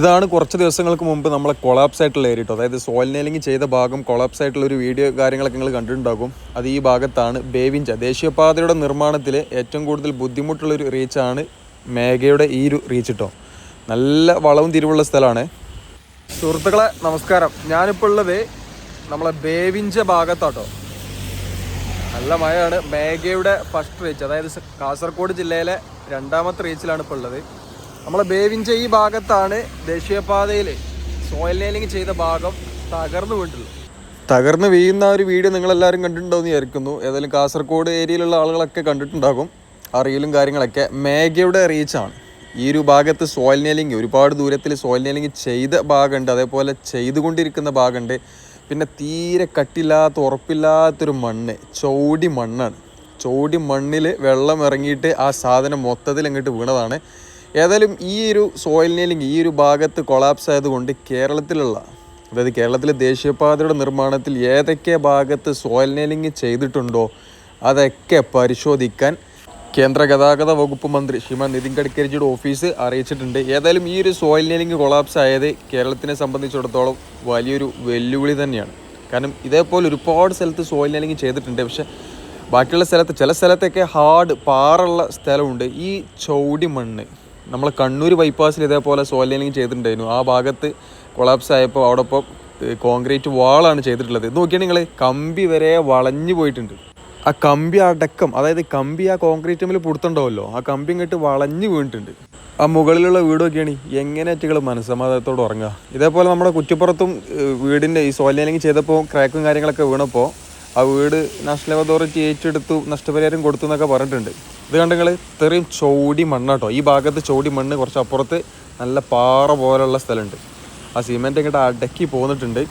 ഇതാണ് കുറച്ച് ദിവസങ്ങൾക്ക് മുമ്പ് നമ്മളെ കൊളാപ്സ് ആയിട്ടുള്ള ഏരിയ കേട്ടോ അതായത് സോയിൽ നെയിലിംഗ് ചെയ്ത ഭാഗം കൊളാപ്സ് ആയിട്ടുള്ള ഒരു വീഡിയോ കാര്യങ്ങളൊക്കെ നിങ്ങൾ കണ്ടിട്ടുണ്ടാകും. അത് ഈ ഭാഗത്താണ് ബേവിഞ്ച ദേശീയപാതയുടെ നിർമ്മാണത്തിൽ ഏറ്റവും കൂടുതൽ ബുദ്ധിമുട്ടുള്ള ഒരു റീച്ചാണ് മേഘയുടെ ഈ ഒരു റീച്ച് കേട്ടോ നല്ല വളവും തിരിവുള്ള സ്ഥലമാണ്. സുഹൃത്തുക്കളെ നമസ്കാരം. ഞാനിപ്പോൾ ഉള്ളത് നമ്മളെ ബേവിഞ്ച ഭാഗത്താട്ടോ. നല്ല മഴയാണ്. മേഘയുടെ ഫസ്റ്റ് റീച്ച് അതായത് കാസർഗോഡ് ജില്ലയിലെ രണ്ടാമത്തെ റീച്ചിലാണ് ഇപ്പോൾ ഉള്ളത്. നമ്മളെ ബേവിഞ്ച ഈ ഭാഗത്താണ് ദേശീയപാതയിൽ സോയിൽ നെയിലിംഗ് ചെയ്ത ഭാഗം തകർന്നു വീണിട്ടുള്ളത്. തകർന്നു വീഴുന്ന ഒരു വീഡിയോ നിങ്ങളെല്ലാവരും കണ്ടിട്ടുണ്ടോ എന്ന് വിചാരിക്കുന്നു. ഏതായാലും കാസർഗോഡ് ഏരിയയിലുള്ള ആളുകളൊക്കെ കണ്ടിട്ടുണ്ടാകും. ആ റീലും കാര്യങ്ങളൊക്കെ മേഘയുടെ റീച്ചാണ് ഈ ഒരു ഭാഗത്ത് സോയിൽ നെയിലിംഗ് ഒരുപാട് ദൂരത്തിൽ സോയിൽ നെയിലിംഗ് ചെയ്ത ഭാഗമുണ്ട്. അതേപോലെ ചെയ്തുകൊണ്ടിരിക്കുന്ന ഭാഗമുണ്ട്. പിന്നെ തീരെ കട്ടില്ലാത്ത ഉറപ്പില്ലാത്തൊരു മണ്ണ് ചൗടി മണ്ണാണ്. ചൗടി മണ്ണിൽ വെള്ളം ഇറങ്ങിയിട്ട് ആ സാധനം മൊത്തത്തിൽ അങ്ങോട്ട് വീണതാണ്. ഏതായാലും ഈ ഒരു സോയിലിനെ അല്ലെങ്കിൽ ഈ ഒരു ഭാഗത്ത് കൊളാപ്സ് ആയതുകൊണ്ട് കേരളത്തിലുള്ള അതായത് കേരളത്തിലെ ദേശീയപാതയുടെ നിർമ്മാണത്തിൽ ഏതൊക്കെ ഭാഗത്ത് സോയിൽ നെയിലിംഗ് ചെയ്തിട്ടുണ്ടോ അതൊക്കെ പരിശോധിക്കാൻ കേന്ദ്ര ഗതാഗത വകുപ്പ് മന്ത്രി ശ്രീമാൻ നിതിൻ ഗഡ്കരിജിയുടെ ഓഫീസ് അറിയിച്ചിട്ടുണ്ട്. ഏതായാലും ഈ ഒരു സോയിൽ നെയിലിംഗ് കൊളാപ്സ് ആയത് കേരളത്തിനെ സംബന്ധിച്ചിടത്തോളം വലിയൊരു വെല്ലുവിളി തന്നെയാണ്. കാരണം ഇതേപോലെ ഒരുപാട് സ്ഥലത്ത് സോയിൽ നെയിലിംഗ് ചെയ്തിട്ടുണ്ട്. പക്ഷേ ബാക്കിയുള്ള സ്ഥലത്ത് ചില സ്ഥലത്തൊക്കെ ഹാർഡ് പാറുള്ള സ്ഥലമുണ്ട്. ഈ ചൗടി മണ്ണ് നമ്മൾ കണ്ണൂർ ബൈപ്പാസിൽ ഇതേപോലെ നെയിലിംഗ് ചെയ്തിട്ടുണ്ടായിരുന്നു. ആ ഭാഗത്ത് കൊളാപ്സ് ആയപ്പോൾ അവിടെ ഇപ്പോൾ കോൺക്രീറ്റ് വാളാണ് ചെയ്തിട്ടുള്ളത്. ഇത് നോക്കിയാൽ നിങ്ങൾ കമ്പി വരെ വളഞ്ഞു പോയിട്ടുണ്ട്. ആ കമ്പി അടക്കം അതായത് കമ്പി ആ കോൺക്രീറ്റ് മേൽ പുടുത്തുണ്ടാവുമല്ലോ ആ കമ്പി ഇങ്ങോട്ട് വളഞ്ഞു വീണിട്ടുണ്ട്. ആ മുകളിലുള്ള വീടൊക്കെയാണ് എങ്ങനെ അറ്റുകൾ മനസ്സമാധാനത്തോടെ ഉറങ്ങുക? ഇതേപോലെ നമ്മുടെ കുറ്റിപ്പുറത്തും വീടിന്റെ ഈ സോയിൽ ചെയ്തപ്പോൾ ക്രാക്കും കാര്യങ്ങളൊക്കെ വീണപ്പോൾ ആ വീട് നാഷണൽ അതോറിറ്റി ഏറ്റെടുത്തു നഷ്ടപരിഹാരം കൊടുത്തു എന്നൊക്കെ പറഞ്ഞിട്ടുണ്ട്. ഇത് കണ്ടെങ്കിൽ ഇത്രയും ചോടി മണ്ണാട്ടോ ഈ ഭാഗത്ത് ചോടി മണ്ണ് കുറച്ച് അപ്പുറത്ത് നല്ല പാറ പോലുള്ള സ്ഥലമുണ്ട്. ആ സിമെന്റ് ഇങ്ങോട്ട് അടക്കി പോന്നിട്ടുണ്ട്.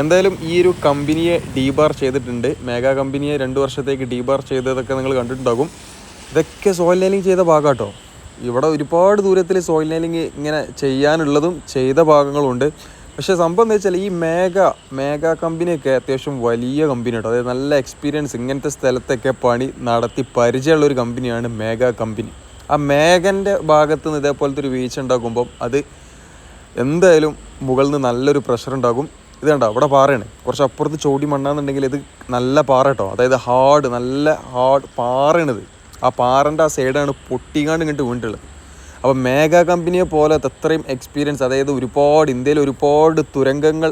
എന്തായാലും ഈ ഒരു കമ്പനിയെ ഡീബാർ ചെയ്തിട്ടുണ്ട്. മേഘാ കമ്പനിയെ രണ്ട് വർഷത്തേക്ക് ഡീബാർ ചെയ്തതൊക്കെ നിങ്ങൾ കണ്ടിട്ടുണ്ടാകും. ഇതൊക്കെ സോയിൽ നെയിലിംഗ് ചെയ്ത ഭാഗമാട്ടോ ഇവിടെ ഒരുപാട് ദൂരത്തിൽ സോയിൽ നെയിലിംഗ് ഇങ്ങനെ ചെയ്യാനുള്ളതും ചെയ്ത ഭാഗങ്ങളുണ്ട്. പക്ഷേ സംഭവം എന്താ വെച്ചാൽ ഈ മേഘ മേഘ കമ്പനിയൊക്കെ അത്യാവശ്യം വലിയ കമ്പനി കേട്ടോ. അതായത് നല്ല എക്സ്പീരിയൻസ് ഇങ്ങനത്തെ സ്ഥലത്തൊക്കെ പണി നടത്തി പരിചയമുള്ള ഒരു കമ്പനിയാണ് മേഘ കമ്പനി. ആ മേഘന്റെ ഭാഗത്ത് നിന്ന് ഇതേപോലത്തെ ഒരു വീഴ്ച ഉണ്ടാക്കുമ്പം അത് എന്തായാലും മുകളിൽ നിന്ന് നല്ലൊരു പ്രഷർ ഉണ്ടാകും. ഇത് കണ്ടോ? അവിടെ പാറയാണ്. കുറച്ച് അപ്പുറത്ത് ചോടി മണ്ണാന്നുണ്ടെങ്കിൽ ഇത് നല്ല പാറ കേട്ടോ. അതായത് ഹാർഡ് നല്ല ഹാർഡ് പാറയാണിത്. ആ പാറന്റെ ആ സൈഡാണ് പൊട്ടിക്കാണ്ട് ഇങ്ങോട്ട് വീണിട്ടുള്ളത്. അപ്പോൾ മേഘ കമ്പനിയെ പോലെ അത്രയും എക്സ്പീരിയൻസ് അതായത് ഒരുപാട് ഇന്ത്യയിൽ ഒരുപാട് തുരങ്കങ്ങൾ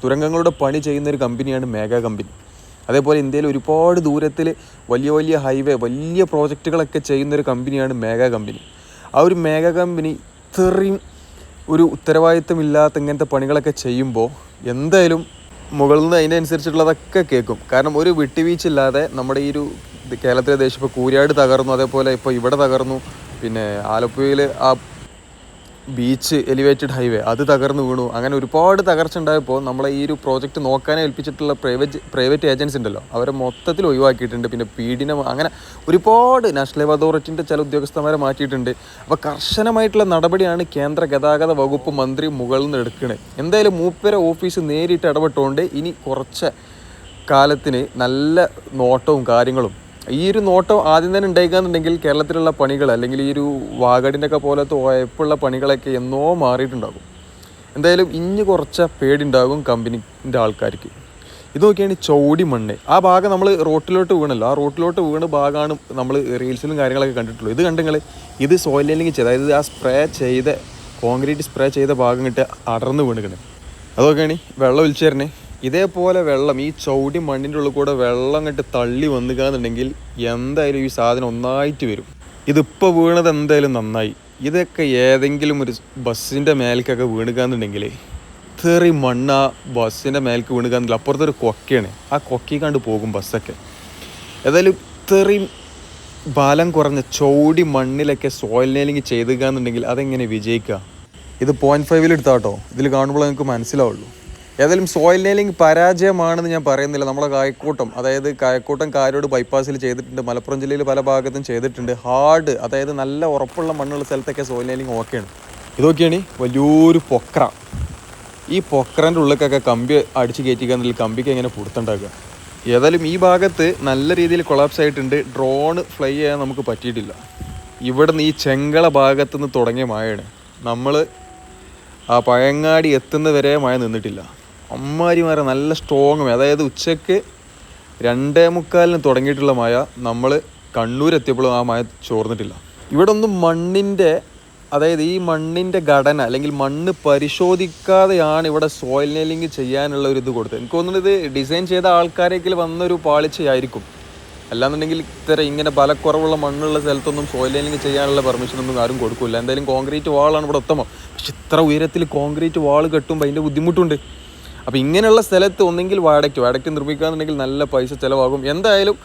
തുരങ്കങ്ങളുടെ പണി ചെയ്യുന്ന ഒരു കമ്പനിയാണ് മേഘ കമ്പനി. അതേപോലെ ഇന്ത്യയിൽ ഒരുപാട് ദൂരത്തിൽ വലിയ വലിയ ഹൈവേ വലിയ പ്രോജക്റ്റുകളൊക്കെ ചെയ്യുന്നൊരു കമ്പനിയാണ് മേഘ കമ്പനി. ആ ഒരു മേഘ കമ്പനി ഇത്രയും ഒരു ഉത്തരവാദിത്തമില്ലാത്ത ഇങ്ങനത്തെ പണികളൊക്കെ ചെയ്യുമ്പോൾ എന്തായാലും മുകളിൽ നിന്ന് അതിനനുസരിച്ചിട്ടുള്ളതൊക്കെ കേൾക്കും. കാരണം ഒരു വിട്ടുവീഴ്ചയില്ലാതെ നമ്മുടെ ഈ ഒരു കേരളത്തിലെ ദേശം ഇപ്പോൾ കൂരിയാട് തകർന്നു അതേപോലെ ഇപ്പോൾ ഇവിടെ തകർന്നു പിന്നെ ആലപ്പുഴയിൽ ആ ബീച്ച് എലിവേറ്റഡ് ഹൈവേ അത് തകർന്നു വീണു. അങ്ങനെ ഒരുപാട് തകർച്ച ഉണ്ടായപ്പോൾ നമ്മളെ ഈ ഒരു പ്രോജക്റ്റ് നോക്കാനേ ഏൽപ്പിച്ചിട്ടുള്ള പ്രൈവറ്റ് പ്രൈവറ്റ് ഏജൻസി ഉണ്ടല്ലോ അവരെ മൊത്തത്തിൽ ഒഴിവാക്കിയിട്ടുണ്ട്. പിന്നെ പീഡിനം അങ്ങനെ ഒരുപാട് നാഷണൽ ഹൈവേ അതോറിറ്റിന്റെ ചില ഉദ്യോഗസ്ഥന്മാരെ മാറ്റിയിട്ടുണ്ട്. അപ്പോൾ കർശനമായിട്ടുള്ള നടപടിയാണ് കേന്ദ്ര ഗതാഗത വകുപ്പ് മന്ത്രി മുകളിൽ നിന്ന് എടുക്കുന്നത് എന്തായാലും മൂപ്പരെ ഓഫീസ് നേരിട്ട് ഇടപെട്ടുകൊണ്ട് ഇനി കുറച്ച് കാലത്തിന് നല്ല നോട്ടവും കാര്യങ്ങളും ഈ ഒരു നോട്ടം ആദ്യം തന്നെ ഉണ്ടായിക്കാന്നുണ്ടെങ്കിൽ കേരളത്തിലുള്ള പണികൾ അല്ലെങ്കിൽ ഈ ഒരു വാഗടിന്റെ ഒക്കെ പോലത്തെ ഉയപ്പുള്ള പണികളൊക്കെ എന്നോ മാറിയിട്ടുണ്ടാകും. എന്തായാലും ഇഞ്ഞ് കുറച്ച് പേടിണ്ടാകും കമ്പനിന്റെ ആൾക്കാർക്ക്. ഇത് നോക്കിയാണ് ചോടി മണ്ണ്. ആ ഭാഗം നമ്മൾ റോട്ടിലോട്ട് വീണല്ലോ. ആ റോട്ടിലോട്ട് വീണ ഭാഗമാണ് നമ്മൾ റീൽസിലും കാര്യങ്ങളൊക്കെ കണ്ടിട്ടുള്ളൂ ഇത് കണ്ടെങ്കിൽ ഇത് സോയിലിങ് ചെയ്ത് അതായത് ആ സ്പ്രേ ചെയ്ത കോൺക്രീറ്റ് സ്പ്രേ ചെയ്ത ഭാഗം കിട്ടി അടർന്ന് വീണിക്കണേ അതൊക്കെയാണ് വെള്ളം ഒലിച്ചു തരണേ ഇതേപോലെ വെള്ളം ഈ ചൗടി മണ്ണിന്റെ ഉള്ളിൽ കൂടെ വെള്ളം അങ്ങോട്ട് തള്ളി വന്നുകാന്നുണ്ടെങ്കിൽ എന്തായാലും ഈ സാധനം ഒന്നായിട്ട് വരും. ഇതിപ്പോൾ വീണത് എന്തായാലും നന്നായി. ഇതൊക്കെ ഏതെങ്കിലും ഒരു ബസ്സിന്റെ മേലേക്കൊക്കെ വീണുകാന്നുണ്ടെങ്കിൽ ഇത്രയും മണ്ണ് ആ ബസ്സിന്റെ മേലേക്ക് വീണുകാന്നില്ല അപ്പുറത്തൊരു കൊക്കയാണ്. ആ കൊക്കി കണ്ട് പോകും ബസ്സൊക്കെ. ഏതായാലും ഇത്രയും ബലം കുറഞ്ഞ ചൗടി മണ്ണിലൊക്കെ സോയിൽ നെയിലിംഗ് ചെയ്തുകയെന്നുണ്ടെങ്കിൽ അതെങ്ങനെ വിജയിക്കുക ഇത് പോയിന്റ് ഫൈവിൽ എടുത്താട്ടോ ഇതിൽ കാണുമ്പോൾ നിങ്ങൾക്ക് മനസ്സിലാവുള്ളൂ. ഏതായാലും സോയിൽ നെയിലിംഗ് പരാജയമാണെന്ന് ഞാൻ പറയുന്നില്ല. നമ്മളെ കായക്കൂട്ടം അതായത് കായക്കൂട്ടം കാരോട് ബൈപ്പാസിൽ ചെയ്തിട്ടുണ്ട്. മലപ്പുറം ജില്ലയിൽ പല ഭാഗത്തും ചെയ്തിട്ടുണ്ട്. ഹാർഡ് അതായത് നല്ല ഉറപ്പുള്ള മണ്ണുള്ള സ്ഥലത്തൊക്കെ സോയിൽ നെയിലിംഗ് ഓക്കെയാണ് ഇതൊക്കെയാണ് വലിയൊരു പൊക്ര. ഈ പൊക്രന്റെ ഉള്ളിലൊക്കെ കമ്പി അടിച്ച് കയറ്റിക്കാന്നില്ല കമ്പിക്ക് എങ്ങനെ പുറത്തുണ്ടാക്കുക? ഏതായാലും ഈ ഭാഗത്ത് നല്ല രീതിയിൽ കൊളാപ്സ് ആയിട്ടുണ്ട്. ഡ്രോണ് ഫ്ലൈ ചെയ്യാൻ നമുക്ക് പറ്റിയിട്ടില്ല. ഇവിടെ നിന്ന് ഈ ചെങ്കള ഭാഗത്തുനിന്ന് തുടങ്ങിയ മഴയാണ്. നമ്മൾ ആ പഴങ്ങാടി എത്തുന്നവരെ മഴ നിന്നിട്ടില്ല. അമ്മാരി മഴ നല്ല സ്ട്രോങ് മഴ അതായത് ഉച്ചയ്ക്ക് രണ്ടേ മുക്കാലിന് തുടങ്ങിയിട്ടുള്ള മഴ നമ്മൾ കണ്ണൂർ എത്തിയപ്പോഴും ആ മഴ ചോർന്നിട്ടില്ല. ഇവിടെ ഒന്നും മണ്ണിന്റെ അതായത് ഈ മണ്ണിന്റെ ഘടന അല്ലെങ്കിൽ മണ്ണ് പരിശോധിക്കാതെയാണ് ഇവിടെ സോയിൽ നെയിലിംഗ് ചെയ്യാനുള്ള ഒരു ഇത് കൊടുത്തത്. എനിക്ക് തോന്നുന്നത് ഡിസൈൻ ചെയ്ത ആൾക്കാരെങ്കിൽ വന്നൊരു പാളിച്ചയായിരിക്കും. അല്ലാന്നുണ്ടെങ്കിൽ ഇത്തരം ഇങ്ങനെ ബലക്കുറവുള്ള മണ്ണുള്ള സ്ഥലത്തൊന്നും സോയിൽ ലൈനിങ് ചെയ്യാനുള്ള പെർമിഷൻ ഒന്നും ആരും കൊടുക്കില്ല എന്തായാലും കോൺക്രീറ്റ് വാളാണ് ഇവിടെ ഉത്തമം. പക്ഷെ ഇത്ര ഉയരത്തിൽ കോൺക്രീറ്റ് വാൾ കെട്ടുമ്പോൾ അതിന്റെ ബുദ്ധിമുട്ടുണ്ട്. അപ്പോൾ ഇങ്ങനെയുള്ള സ്ഥലത്ത് ഒന്നെങ്കിൽ വാടയ്ക്ക് വാടയ്ക്ക് നിർമ്മിക്കുകയെന്നുണ്ടെങ്കിൽ നല്ല പൈസ ചിലവാകും. എന്തായാലും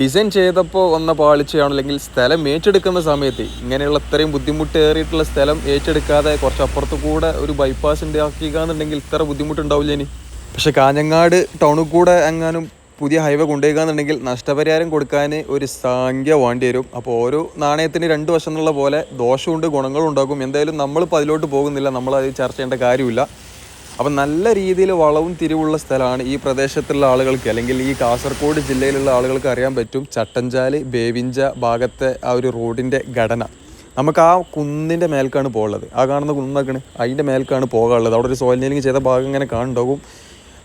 ഡിസൈൻ ചെയ്തപ്പോൾ വന്ന പാളിച്ചയാണ് അല്ലെങ്കിൽ സ്ഥലം ഏറ്റെടുക്കുന്ന സമയത്ത് ഇങ്ങനെയുള്ള ഇത്രയും ബുദ്ധിമുട്ടേറിയിട്ടുള്ള സ്ഥലം ഏറ്റെടുക്കാതെ കുറച്ച് അപ്പുറത്ത് കൂടെ ഒരു ബൈപ്പാസ് ഉണ്ടാക്കിയെന്നുണ്ടെങ്കിൽ ഇത്ര ബുദ്ധിമുട്ടുണ്ടാവില്ല ഇനി? പക്ഷെ കാഞ്ഞങ്ങാട് ടൗണിൽ കൂടെ എങ്ങാനും പുതിയ ഹൈവേ കൊണ്ടുപോയിക്കാന്നുണ്ടെങ്കിൽ നഷ്ടപരിഹാരം കൊടുക്കാൻ ഒരു സംഖ്യ വേണ്ടി വരും. അപ്പോൾ ഓരോ നാണയത്തിന് രണ്ട് വശം എന്നുള്ള പോലെ ദോഷമുണ്ട് ഗുണങ്ങളും ഉണ്ടാകും എന്തായാലും നമ്മളിപ്പോൾ അതിലോട്ട് പോകുന്നില്ല. നമ്മളത് ചർച്ച ചെയ്യേണ്ട കാര്യമില്ല. അപ്പം നല്ല രീതിയിൽ വളവും തിരിവുള്ള സ്ഥലമാണ് ഈ പ്രദേശത്തുള്ള ആളുകൾക്ക് അല്ലെങ്കിൽ ഈ കാസർഗോഡ് ജില്ലയിലുള്ള ആളുകൾക്ക് അറിയാൻ പറ്റും ചട്ടഞ്ചാൽ ബേവിഞ്ച ഭാഗത്തെ ആ ഒരു റോഡിന്റെ ഘടന. നമുക്ക് ആ കുന്നിന്റെ മേൽക്കാണ് പോകുള്ളത് ആ കാണുന്ന കുന്നൊക്കെയാണ് അതിന്റെ മേൽക്കാണ് പോകാനുള്ളത്. അവിടെ ഒരു സോയിൽ നീലിംഗ് ചെയ്ത ഭാഗം ഇങ്ങനെ കാണുണ്ടാകും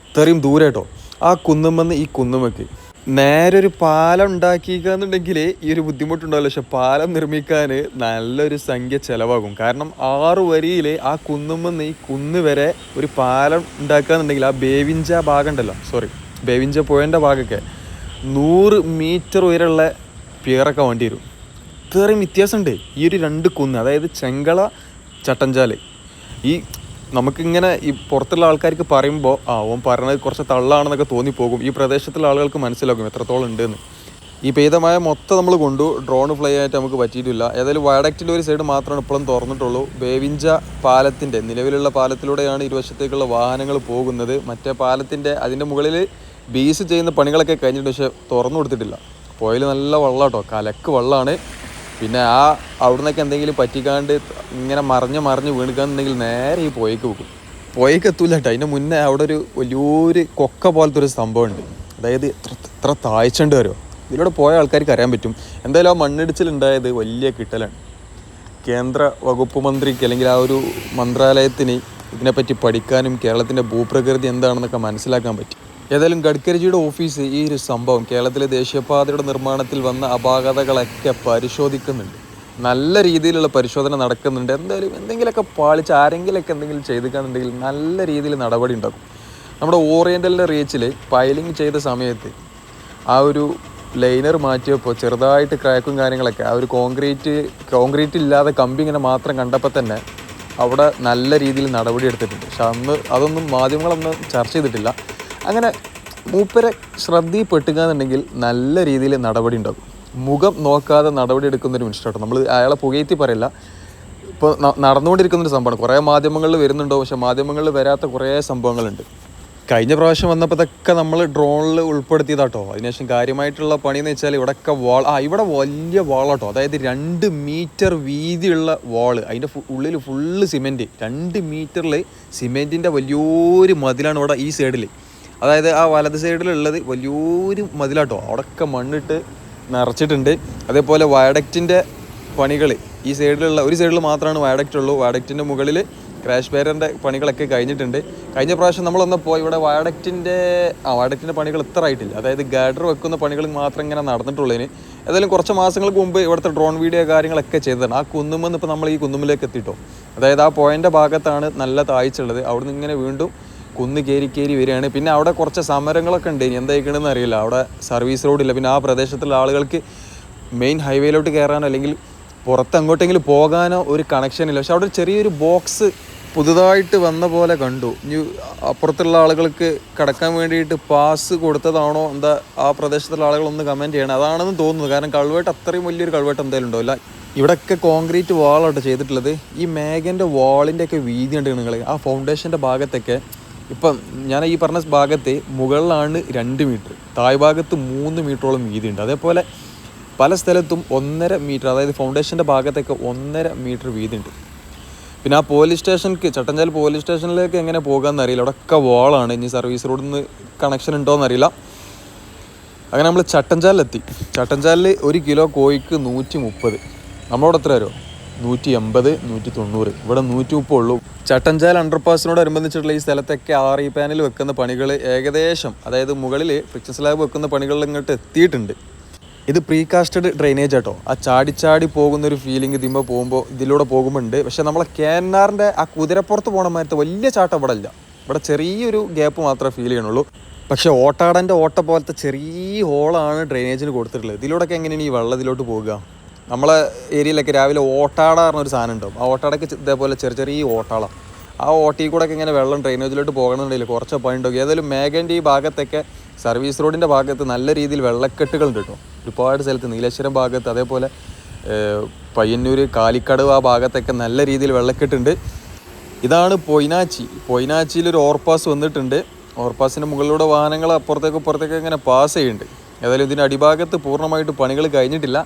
ഇത്രയും ദൂരെ കേട്ടോ. ആ കുന്നുമെന്ന് ഈ കുന്നുമക്ക് നേരെ ഒരു പാലം ഉണ്ടാക്കിയെന്നുണ്ടെങ്കിൽ ഈ ഒരു ബുദ്ധിമുട്ടുണ്ടാവില്ല. പക്ഷെ പാലം നിർമ്മിക്കാൻ നല്ലൊരു സംഖ്യ ചിലവാകും. കാരണം ആറു വരിയിൽ ആ കുന്നുമെന്ന് ഈ കുന്ന് വരെ ഒരു പാലം ഉണ്ടാക്കുകയെന്നുണ്ടെങ്കിൽ ആ ബേവിഞ്ച ഭാഗം ഉണ്ടല്ലോ സോറി ബേവിഞ്ച പുഴന്റെ ഭാഗമൊക്കെ നൂറ് മീറ്റർ ഉയരമുള്ള പിയറൊക്കെ വേണ്ടി വരും. ഇത്രയും വ്യത്യാസമുണ്ട്. ഈ ഒരു രണ്ട് കുന്ന് അതായത് ചെങ്കള ചട്ടഞ്ചാൽ. ഈ നമുക്കിങ്ങനെ ഈ പുറത്തുള്ള ആൾക്കാർക്ക് പറയുമ്പോൾ ആ ഓൻ പറഞ്ഞത് കുറച്ച് തള്ളാണെന്നൊക്കെ തോന്നിപ്പോകും. ഈ പ്രദേശത്തുള്ള ആളുകൾക്ക് മനസ്സിലാക്കും എത്രത്തോളം ഉണ്ടെന്ന്. ഈ പെയ്തമായ മൊത്തം നമ്മൾ കൊണ്ടു ഡ്രോൺ ഫ്ലൈ ആയിട്ട് നമുക്ക് പറ്റിയിട്ടില്ല. ഏതായാലും വയഡക്റ്റിന്റെ ഒരു സൈഡ് മാത്രമാണ് ഇപ്പോഴും തുറന്നിട്ടുള്ളൂ. ബേവിഞ്ച പാലത്തിന്റെ നിലവിലുള്ള പാലത്തിലൂടെയാണ് ഇരുവശത്തേക്കുള്ള വാഹനങ്ങൾ പോകുന്നത്. മറ്റേ പാലത്തിന്റെ അതിന്റെ മുകളിൽ ബീസ് ചെയ്യുന്ന പണികളൊക്കെ കഴിഞ്ഞിട്ട് പക്ഷേ തുറന്നു കൊടുത്തിട്ടില്ല. പോയിൽ നല്ല വെള്ളം കേട്ടോ കലക്ക് വെള്ളമാണ് പിന്നെ ആ അവിടുന്നൊക്കെ എന്തെങ്കിലും പറ്റിക്കാണ്ട് ഇങ്ങനെ മറിഞ്ഞ് മറിഞ്ഞ് വീണിക്കാന്നുണ്ടെങ്കിൽ നേരെ ഈ പോയേക്ക് വെക്കും. പോയേക്ക് എത്തൂല കേട്ടോ. അതിന്റെ മുന്നേ അവിടെ ഒരു വലിയൊരു കൊക്ക പോലത്തെ ഒരു സംഭവമുണ്ട്. അതായത് എത്ര എത്ര താഴ്ചണ്ട് വരുമോ ഇതിലൂടെ പോയ ആൾക്കാർക്ക് അറിയാൻ പറ്റും. എന്തായാലും ആ മണ്ണിടിച്ചിലുണ്ടായത് വലിയ കിട്ടലാണ്. കേന്ദ്ര വകുപ്പ് മന്ത്രിക്ക് അല്ലെങ്കിൽ ആ ഒരു മന്ത്രാലയത്തിന് ഇതിനെപ്പറ്റി പഠിക്കാനും കേരളത്തിന്റെ ഭൂപ്രകൃതി എന്താണെന്നൊക്കെ മനസ്സിലാക്കാൻ പറ്റി. ഏതായാലും ഗഡ്കരിജിയുടെ ഓഫീസ് ഈ ഒരു സംഭവം കേരളത്തിലെ ദേശീയപാതയുടെ നിർമ്മാണത്തിൽ വന്ന അപാകതകളൊക്കെ പരിശോധിക്കുന്നുണ്ട്. നല്ല രീതിയിലുള്ള പരിശോധന നടക്കുന്നുണ്ട്. എന്തായാലും എന്തെങ്കിലുമൊക്കെ പാളിച്ച് ആരെങ്കിലുമൊക്കെ എന്തെങ്കിലും ചെയ്തിക്കാന്നുണ്ടെങ്കിൽ നല്ല രീതിയിൽ നടപടി ഉണ്ടാക്കും നമ്മുടെ ഓറിയന്റലിന്റെ റീച്ചിൽ പൈലിംഗ് ചെയ്ത സമയത്ത് ആ ഒരു ലൈനർ മാറ്റിയപ്പോൾ ചെറുതായിട്ട് ക്രാക്കും കാര്യങ്ങളൊക്കെ ആ ഒരു കോൺക്രീറ്റ് കോൺക്രീറ്റ് ഇല്ലാതെ കമ്പി ഇങ്ങനെ മാത്രം കണ്ടപ്പോൾ തന്നെ അവിടെ നല്ല രീതിയിൽ നടപടി എടുത്തിട്ടുണ്ട്. പക്ഷെ അന്ന് അതൊന്നും മാധ്യമങ്ങളൊന്നും ചർച്ച ചെയ്തിട്ടില്ല. അങ്ങനെ മൂപ്പരെ ശ്രദ്ധയിൽപ്പെട്ടുക എന്നുണ്ടെങ്കിൽ നല്ല രീതിയിൽ നടപടി ഉണ്ടാകും. മുഖം നോക്കാതെ നടപടി എടുക്കുന്ന ഒരു മനുഷ്യട്ടോ നമ്മൾ അയാളെ പുകയത്തി പറയില്ല. ഇപ്പോൾ നടന്നുകൊണ്ടിരിക്കുന്ന ഒരു സംഭവമാണ്. കുറേ മാധ്യമങ്ങളിൽ വരുന്നുണ്ടോ? പക്ഷേ മാധ്യമങ്ങളിൽ വരാത്ത കുറേ സംഭവങ്ങളുണ്ട്. കഴിഞ്ഞ പ്രാവശ്യം വന്നപ്പോഴത്തൊക്കെ നമ്മൾ ഡ്രോണിൽ ഉൾപ്പെടുത്തിയതാട്ടോ. അതിനുശേഷം കാര്യമായിട്ടുള്ള പണി എന്ന് വെച്ചാൽ ഇവിടെയൊക്കെ വാൾ ആ ഇവിടെ വലിയ വാളാട്ടോ. അതായത് രണ്ട് മീറ്റർ വീതിയുള്ള വാൾ. അതിന്റെ ഉള്ളിൽ ഫുള്ള് സിമെന്റ്. രണ്ട് മീറ്ററിൽ സിമെന്റിന്റെ വലിയൊരു മതിലാണ് ഇവിടെ ഈ സൈഡിൽ അതായത് ആ വലത് സൈഡിലുള്ളത് വലിയൊരു മതിലാട്ടോ. അവിടെയൊക്കെ മണ്ണിട്ട് നിറച്ചിട്ടുണ്ട്. അതേപോലെ വയഡക്റ്റിന്റെ പണികൾ ഈ സൈഡിലുള്ള ഒരു സൈഡിൽ മാത്രമാണ് വയഡക്റ്റ് ഉള്ളൂ. വയഡക്റ്റിന്റെ മുകളിൽ ക്രാഷ് ബാരറിന്റെ പണികളൊക്കെ കഴിഞ്ഞിട്ടുണ്ട്. കഴിഞ്ഞ പ്രാവശ്യം നമ്മൾ വന്നപ്പോൾ ഇവിടെ വയഡക്റ്റിന്റെ ആ വയഡക്റ്റിന്റെ പണികൾ ഇത്ര ആയിട്ടില്ല. അതായത് ഗാഡർ വെക്കുന്ന പണികൾ മാത്രം ഇങ്ങനെ നടന്നിട്ടുള്ളതിന്. ഏതായാലും കുറച്ച് മാസങ്ങൾക്ക് മുമ്പ് ഇവിടുത്തെ ഡ്രോൺ വീഡിയോ കാര്യങ്ങളൊക്കെ ചെയ്തതാണ്. ആ കുന്നുമെന്ന് ഇപ്പോൾ നമ്മൾ ഈ കുന്നുമിലേക്ക് എത്തിയിട്ടോ. അതായത് ആ പോയിന്റെ ഭാഗത്താണ് നല്ല താഴ്ച ഉള്ളത്. അവിടുന്ന് ഇങ്ങനെ വീണ്ടും കുന്ന് കയറി കയറി വരികയാണ്. പിന്നെ അവിടെ കുറച്ച് സമരങ്ങളൊക്കെ ഉണ്ട്. ഇനി എന്തായിക്കണമെന്ന് അറിയില്ല. അവിടെ സർവീസ് റോഡില്ല പിന്നെ ആ പ്രദേശത്തുള്ള ആളുകൾക്ക് മെയിൻ ഹൈവേയിലോട്ട് കയറാനോ അല്ലെങ്കിൽ പുറത്ത് അങ്ങോട്ടെങ്കിലും പോകാനോ ഒരു കണക്ഷൻ ഇല്ല. പക്ഷെ അവിടെ ചെറിയൊരു ബോക്സ് പുതുതായിട്ട് വന്ന പോലെ കണ്ടു. ഇനി അപ്പുറത്തുള്ള ആളുകൾക്ക് കടക്കാൻ വേണ്ടിയിട്ട് പാസ് കൊടുത്തതാണോ? എന്താ ആ പ്രദേശത്തുള്ള ആളുകളൊന്ന് കമന്റ് ചെയ്യണം. അതാണെന്ന് തോന്നുന്നു. കാരണം കൾവേട്ട് അത്രയും വലിയൊരു കൾവേട്ട് എന്തായാലും ഉണ്ടാവില്ല. ഇവിടെയൊക്കെ കോൺക്രീറ്റ് വാളാട്ടോ ചെയ്തിട്ടുള്ളത്. ഈ മേഘന്റെ വാളിന്റെ ഒക്കെ വീതി ഉണ്ട് നിങ്ങൾ ആ ഫൗണ്ടേഷന്റെ ഭാഗത്തൊക്കെ ഇപ്പം ഞാൻ ഈ പറഞ്ഞ ഭാഗത്തെ മുകളിലാണ് രണ്ട് മീറ്റർ താഴ്ഭാഗത്ത് മൂന്ന് മീറ്ററോളം വീതിയുണ്ട്. അതേപോലെ പല സ്ഥലത്തും ഒന്നര മീറ്റർ അതായത് ഫൗണ്ടേഷന്റെ ഭാഗത്തൊക്കെ ഒന്നര മീറ്റർ വീതിയുണ്ട്. പിന്നെ ആ പോലീസ് സ്റ്റേഷനിലേക്ക് ചട്ടഞ്ചാൽ പോലീസ് സ്റ്റേഷനിലേക്ക് എങ്ങനെ പോകാമെന്ന് അറിയില്ല. അവിടെയൊക്കെ വാളാണ് ഇനി സർവീസ് റോഡിൽ നിന്ന് കണക്ഷൻ ഉണ്ടോ എന്നറിയില്ല അങ്ങനെ നമ്മൾ ചട്ടഞ്ചാലിലെത്തി. ചട്ടഞ്ചാലിൽ ഒരു കിലോ കോഴിക്ക് നൂറ്റി മുപ്പത് നമ്മളോട് എത്ര വരുമോ നൂറ്റി എൺപത് നൂറ്റി തൊണ്ണൂറ് ഇവിടെ നൂറ്റി മുപ്പുള്ളൂ ചട്ടഞ്ചാൽ അണ്ടർപാസിനോടനുബന്ധിച്ചിട്ടുള്ള ഈ സ്ഥലത്തൊക്കെ ആർ ഇ പാനൽ വെക്കുന്ന പണികൾ ഏകദേശം അതായത് മുകളിൽ ഫ്രിക്ഷൻ സ്ലാബ് വെക്കുന്ന പണികളിൽ ഇങ്ങോട്ട് എത്തിയിട്ടുണ്ട്. ഇത് പ്രീകാസ്റ്റഡ് ഡ്രെയിനേജ് ആട്ടോ. ആ ചാടി ചാടി പോകുന്ന ഒരു ഫീലിംഗ് ഇതിമ്പോൾ പോകുമ്പോൾ ഇതിലൂടെ പോകുമ്പോൾ ഉണ്ട് പക്ഷേ നമ്മളെ കേന്നാറിന്റെ ആ കുതിരപ്പുറത്ത് പോകണ മാറ്റത്തെ വലിയ ചാട്ടം ഇവിടെ ഇല്ല. ഇവിടെ ചെറിയൊരു ഗ്യാപ്പ് മാത്രമേ ഫീൽ ചെയ്യണുള്ളൂ. പക്ഷേ ഓട്ടാടന്റെ ഓട്ട പോലത്തെ ചെറിയ ഹോളാണ് ഡ്രെയിനേജിന് കൊടുത്തിട്ടുള്ളത്. ഇതിലൂടെയൊക്കെ എങ്ങനെയാണ് ഈ വെള്ളം ഇതിലോട്ട് പോകുക നമ്മളെ ഏരിയയിലൊക്കെ രാവിലെ ഓട്ടാട പറഞ്ഞൊരു സാധനം ഉണ്ടാവും. ആ ഓട്ടാടക്ക് ഇതേപോലെ ചെറിയ ചെറിയ ഓട്ടാള. ആ ഓട്ടിയിൽ കൂടെ ഒക്കെ ഇങ്ങനെ വെള്ളം ഡ്രെയിനേജിലോട്ട് പോകണമെന്നുണ്ടെങ്കിൽ കുറച്ച് ഒക്കെ ഏതായാലും മേഘന്റെ ഈ ഭാഗത്തൊക്കെ സർവീസ് റോഡിന്റെ ഭാഗത്ത് നല്ല രീതിയിൽ വെള്ളക്കെട്ടുകൾ ഉണ്ട് കേട്ടോ. ഒരുപാട് സ്ഥലത്ത് നീലേശ്വരം ഭാഗത്ത് അതേപോലെ പയ്യന്നൂർ കാലിക്കടവ് ആ ഭാഗത്തൊക്കെ നല്ല രീതിയിൽ വെള്ളക്കെട്ടുണ്ട്. ഇതാണ് പൊയ്നാച്ചി. പൊയ്നാച്ചിയിൽ ഒരു ഓവർപാസ് വന്നിട്ടുണ്ട്. ഓവർപാസിന്റെ മുകളിലൂടെ വാഹനങ്ങൾ അപ്പുറത്തേക്ക് അപ്പുറത്തേക്ക് ഇങ്ങനെ പാസ് ചെയ്യുന്നുണ്ട്. ഏതായാലും ഇതിന്റെ അടിഭാഗത്ത് പൂർണമായിട്ട് പണികൾ കഴിഞ്ഞിട്ടില്ല.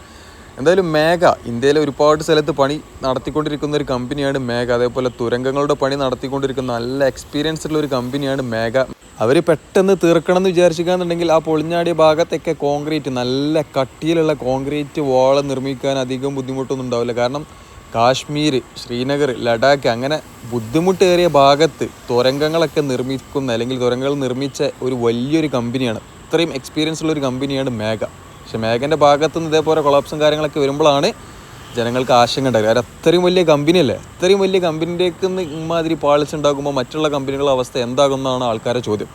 എന്തായാലും മേഘ ഇന്ത്യയിലെ ഒരുപാട് സ്ഥലത്ത് പണി നടത്തിക്കൊണ്ടിരിക്കുന്ന ഒരു കമ്പനിയാണ് മേഘ. അതേപോലെ തുരങ്കങ്ങളുടെ പണി നടത്തിക്കൊണ്ടിരിക്കുന്ന നല്ല എക്സ്പീരിയൻസ് ഉള്ള ഒരു കമ്പനിയാണ് മേഘ. അവർ പെട്ടെന്ന് തീർക്കണം എന്ന് വിചാരിച്ചിക്കാന്നുണ്ടെങ്കിൽ ആ പൊളിഞ്ഞാടിയ ഭാഗത്തൊക്കെ കോൺക്രീറ്റ് നല്ല കട്ടിയിലുള്ള കോൺക്രീറ്റ് വാൾ നിർമ്മിക്കാൻ അധികം ബുദ്ധിമുട്ടൊന്നും ഉണ്ടാവില്ല. കാരണം കാശ്മീർ ശ്രീനഗർ ലഡാക്ക് അങ്ങനെ ബുദ്ധിമുട്ടേറിയ ഭാഗത്ത് തുരങ്കങ്ങളൊക്കെ നിർമ്മിക്കുന്ന അല്ലെങ്കിൽ തുരങ്കങ്ങൾ നിർമ്മിച്ച ഒരു വലിയൊരു കമ്പനിയാണ് ഇത്രയും എക്സ്പീരിയൻസ് ഉള്ള ഒരു കമ്പനിയാണ് മേഘ. പക്ഷെ മേഘന്റെ ഭാഗത്തു നിന്ന് ഇതേപോലെ കൊളാപ്സും കാര്യങ്ങളൊക്കെ വരുമ്പോഴാണ് ജനങ്ങൾക്ക് ആശങ്ക ഉണ്ടാകുക കാരണം അത്രയും വലിയ കമ്പനിയല്ലേ അത്രയും വലിയ കമ്പനിയിലേക്ക് നിന്ന് ഇമാതിരി പാളിച്ച് ഉണ്ടാകുമ്പോൾ മറ്റുള്ള കമ്പനികളുടെ അവസ്ഥ എന്താകുമെന്നാണ് ആൾക്കാരുടെ ചോദ്യം.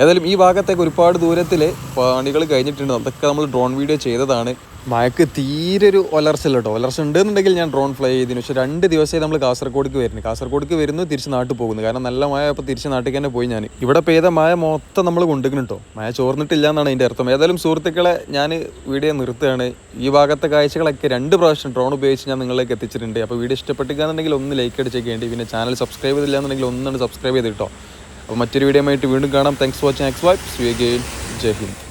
ഏതായാലും ഈ ഭാഗത്തേക്ക് ഒരുപാട് ദൂരത്തിൽ പണികൾ കഴിഞ്ഞിട്ടുണ്ട്. അതൊക്കെ നമ്മൾ ഡ്രോൺ വീഡിയോ ചെയ്തതാണ്. മഴക്ക് തീരെ ഒരു ഒലർച്ച കേട്ടോ ഒലർച്ച ഉണ്ടെന്നുണ്ടെങ്കിൽ ഞാൻ ഡ്രോൺ ഫ്ലൈ ചെയ്തിന്. പക്ഷേ രണ്ട് ദിവസമായി നമ്മൾ കാസർഗോഡ്ക്ക് വരുന്നു. കാസർഗോഡ്ക്ക് വരുന്നു തിരിച്ച് നാട്ടിൽ പോകുന്നു. കാരണം നല്ല മഴ അപ്പോൾ തിരിച്ച് നാട്ടിൽ തന്നെ പോയി ഞാൻ ഇവിടെ പെയ്ത മഴ മൊത്തം നമ്മൾ കൊണ്ടുവരണം കേട്ടോ മഴ ചോർന്നിട്ടില്ല എന്നാണ് അതിന്റെ അർത്ഥം. ഏതായാലും സുഹൃത്തുക്കളെ ഞാൻ വീഡിയോ നിർത്തുകയാണ്. ഈ ഭാഗത്തെ കാഴ്ചകളൊക്കെ രണ്ട് പ്രാവശ്യം ഡ്രോൺ ഉപയോഗിച്ച് ഞാൻ നിങ്ങളിലേക്ക് എത്തിച്ചിട്ടുണ്ട്. അപ്പോൾ വീഡിയോ ഇഷ്ടപ്പെട്ടിരിക്കുകയാണെന്നുണ്ടെങ്കിൽ ഒന്ന് ലൈക്ക് അടിച്ചേക്കേണ്ടി. പിന്നെ ചാനൽ സബ്സ്ക്രൈബ് ചെയ്തില്ല എന്നുണ്ടെങ്കിൽ ഒന്നാണ് സബ്സ്ക്രൈബ് ചെയ്തിട്ടോ. അപ്പോൾ മറ്റൊരു വീഡിയോ ആയിട്ട് വീണ്ടും കാണാം. Thanks watching X Y see again Jai Hind